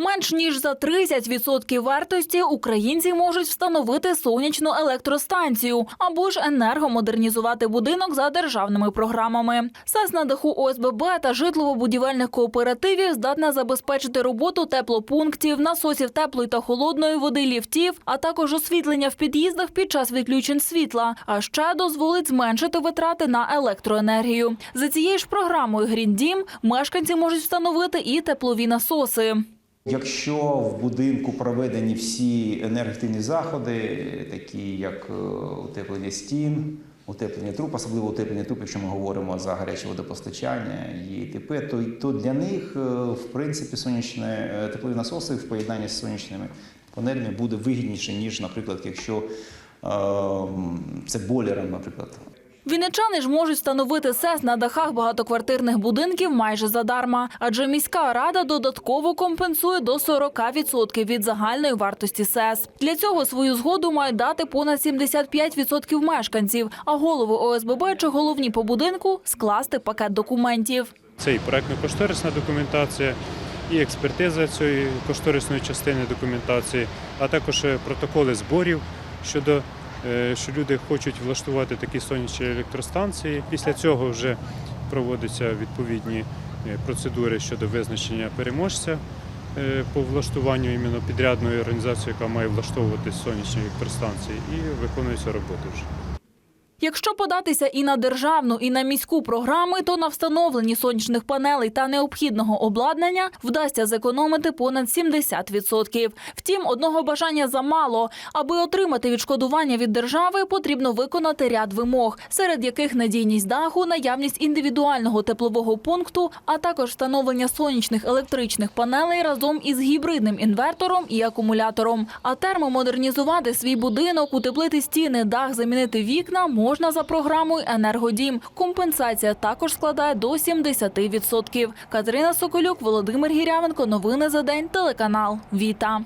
Менш ніж за 30% вартості українці можуть встановити сонячну електростанцію або ж енергомодернізувати будинок за державними програмами. СЕС на даху ОСББ та житлово-будівельних кооперативів здатна забезпечити роботу теплопунктів, насосів теплої та холодної води, ліфтів, а також освітлення в під'їздах під час відключень світла. А ще дозволить зменшити витрати на електроенергію. За цією ж програмою Green Дім мешканці можуть встановити і теплові насоси. Якщо в будинку проведені всі енергоефективні заходи, такі як е, утеплення стін, утеплення труб, особливо утеплення труб, якщо ми говоримо за гаряче водопостачання і т.п., то, то для них, е, в принципі, сонячні е, теплові насоси в поєднанні з сонячними панелями буде вигідніше, ніж, наприклад, якщо е, це бойлером, наприклад. Вінничани ж можуть встановити СЕС на дахах багатоквартирних будинків майже задарма, адже міська рада додатково компенсує до 40% від загальної вартості СЕС. Для цього свою згоду мають дати понад 75% мешканців, а голови ОСББ чи головні по будинку скласти пакет документів. Це і проектно-кошторисна документація, і експертиза цієї кошторисної частини документації, а також е, протоколи зборів щодо що люди хочуть влаштувати такі сонячні електростанції. Після цього вже проводяться відповідні е, процедури щодо визначення переможця е, по влаштуванню іменно підрядної організації, яка має влаштовувати сонячні електростанції, і виконуються роботи вже. Якщо податися і на державну, і на міську програми, то на встановленні сонячних панелей та необхідного обладнання вдасться зекономити понад 70%. Втім, одного бажання замало. Аби отримати відшкодування від держави, потрібно виконати ряд вимог, серед яких надійність даху, наявність індивідуального теплового пункту, а також встановлення сонячних електричних панелей разом із гібридним інвертором і акумулятором. А термомодернізувати свій будинок, утеплити стіни, дах, замінити вікна можна за програмою Енергодім. Компенсація також складає до 70%. Катерина Соколюк, Володимир Гірявенко. Новини за день. Телеканал Віта.